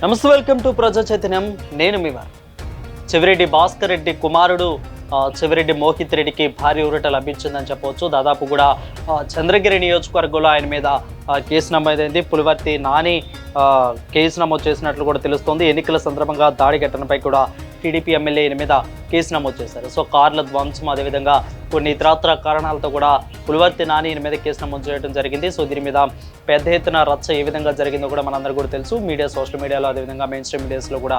నమస్తే welcome to ప్రజా చైతన్యం. నేను మీ వారు. చెవిరెడ్డి భాస్కర్ రెడ్డి కుమారుడు చెవిరెడ్డి మోహిత్ రెడ్డికి భారీ ఊరట లభించిందని చెప్పవచ్చు. దాదాపు కూడా చంద్రగిరి నియోజకవర్గంలో ఆయన మీద కేసు నమోదైంది. పులివర్తి నాని కేసు నమోదు చేసినట్లు కూడా తెలుస్తోంది. ఎన్నికల సందర్భంగా దాడి ఘటనపై కూడా టీడీపీ ఎమ్మెల్యే ఈయన మీద కేసు నమోదు చేశారు. సో కార్ల ధ్వంసం అదేవిధంగా కొన్ని ఇతరత్ర కారణాలతో కూడా పులివర్తి నాని ఈయన మీద కేసు నమోదు చేయడం జరిగింది. సో దీని మీద పెద్ద ఎత్తున రచ్చ ఏ విధంగా జరిగిందో కూడా మనందరూ కూడా తెలుసు. మీడియా సోషల్ మీడియాలో అదేవిధంగా మెయిన్ స్ట్రీమ్ మీడియాస్లో కూడా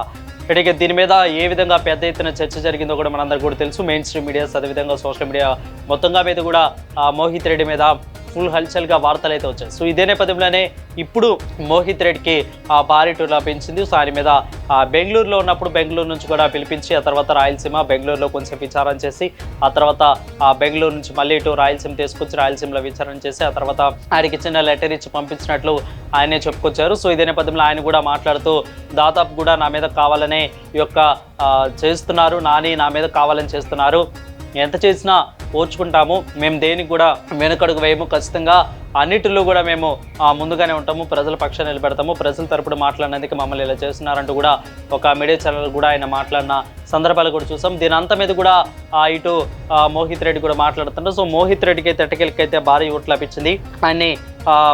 ఇటుకే దీని మీద ఏ విధంగా పెద్ద ఎత్తున చర్చ జరిగిందో కూడా మనందరూ కూడా తెలుసు. మెయిన్ స్ట్రీమ్ మీడియాస్ అదేవిధంగా సోషల్ మీడియా మొత్తంగా మీద కూడా మోహిత్ రెడ్డి మీద ఫుల్ హల్చల్గా వార్తలు అయితే వచ్చాయి. సో ఇదే నేపథ్యంలోనే ఇప్పుడు మోహిత్ రెడ్డికి ఆ భారీ టూర్ లభించింది సో ఆయన మీద బెంగళూరులో ఉన్నప్పుడు బెంగళూరు నుంచి కూడా పిలిపించి ఆ తర్వాత రాయలసీమ బెంగళూరులో కొంచెం విచారం చేసి ఆ తర్వాత బెంగళూరు నుంచి మళ్ళీ ఇటు రాయలసీమ తీసుకొచ్చి రాయలసీమలో విచారణ చేసి ఆ తర్వాత ఆయనకి చిన్న లెటర్ ఇచ్చి పంపించినట్లు ఆయనే చెప్పుకొచ్చారు. సో ఇదే నేపథ్యంలో ఆయన కూడా మాట్లాడుతూ దాదాపు కూడా నా మీద కావాలనే ఈ యొక్క చేస్తున్నారు. నాని నా మీద కావాలని చేస్తున్నారు. ఎంత చేసినా ఓర్చుకుంటాము. మేము దేనికి కూడా వెనుకడుగు వేయము. ఖచ్చితంగా అన్నిటిలో కూడా మేము ముందుగానే ఉంటాము. ప్రజల పక్షాన్ని నిలబెడతాము. ప్రజల తరపున మాట్లాడినందుకు మమ్మల్ని ఇలా చేస్తున్నారంటూ కూడా ఒక మీడియా ఛానల్ కూడా ఆయన మాట్లాడిన సందర్భాలు కూడా చూసాం. దీని అంత మీద కూడా ఆ, ఇటు మోహిత్ రెడ్డి కూడా మాట్లాడుతున్నారు. సో మోహిత్ రెడ్డికి అయితే ఎట్టకెళ్ళకి అయితే భారీ ఓట్లు లభించింది. ఆయన్ని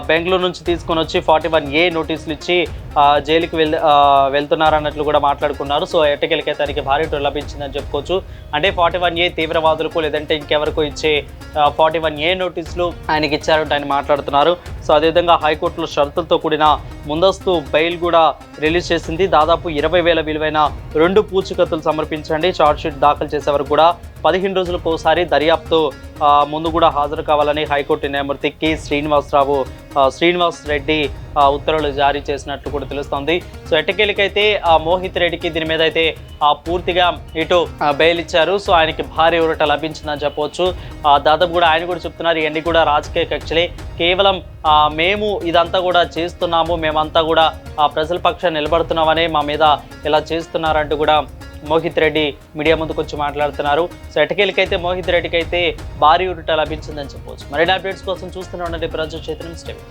బెంగళూరు నుంచి తీసుకొని వచ్చి ఫార్టీ వన్ ఏ నోటీసులు ఇచ్చి జైలుకి వెళ్ వెళ్తున్నారన్నట్లు వెళ్తున్నారు అన్నట్లు కూడా మాట్లాడుకున్నారు. సో ఎట్టకెళ్ళకి తనకి భారీ టూర్ లభించిందని చెప్పుకోవచ్చు. అంటే ఫార్టీ వన్ ఏ తీవ్రవాదులకు లేదంటే ఇంకెవరికో ఇచ్చే ఫార్టీ వన్ ఏ నోటీసులు ఆయనకి ఇచ్చారంటే ఆయన మాట్లాడుతున్నారు. సో అదేవిధంగా హైకోర్టులో షరతులతో కూడిన ముందస్తు బెయిల్ కూడా రిలీజ్ చేసింది. దాదాపు ఇరవై వేల విలువైన రెండు పూచికత్తులు సమర్పించండి. షీట్ దాఖలు చేసే వరకు కూడా పదిహేను రోజులకు ఒకసారి దర్యాప్తు ముందు కూడా హాజరు కావాలని హైకోర్టు న్యాయమూర్తి కె. శ్రీనివాసరావు శ్రీనివాస్ రెడ్డి ఆ, ఉత్తర్వులు జారీ చేసినట్లు కూడా తెలుస్తోంది. సో ఎట్టకేలకైతే ఆ మోహిత్ రెడ్డికి దీని మీద అయితే ఆ, పూర్తిగా ఇటు బెయిల్ ఇచ్చారు. సో ఆయనకి భారీ ఊరట లభించిందని చెప్పవచ్చు. ఆ, దాదాపు కూడా ఆయన కూడా చెప్తున్నారు. ఇవన్నీ కూడా రాజకీయ కక్షలే. కేవలం మేము ఇదంతా కూడా చేస్తున్నాము మేమంతా కూడా ఆ, ప్రజల పక్షాన్ని నిలబడుతున్నామని మా మీద ఇలా చేస్తున్నారంటూ కూడా మోహిత్ రెడ్డి మీడియా ముందుకు వచ్చి మాట్లాడుతున్నారు. సో ఎటకేలకైతే మోహిత్ రెడ్డికి అయితే భారీ ఉరుట లభించిందని చెప్పవచ్చు. మరిన్ని అప్డేట్స్ కోసం చూస్తూనే ఉండండి ప్రజా చైతన్యం స్టేట్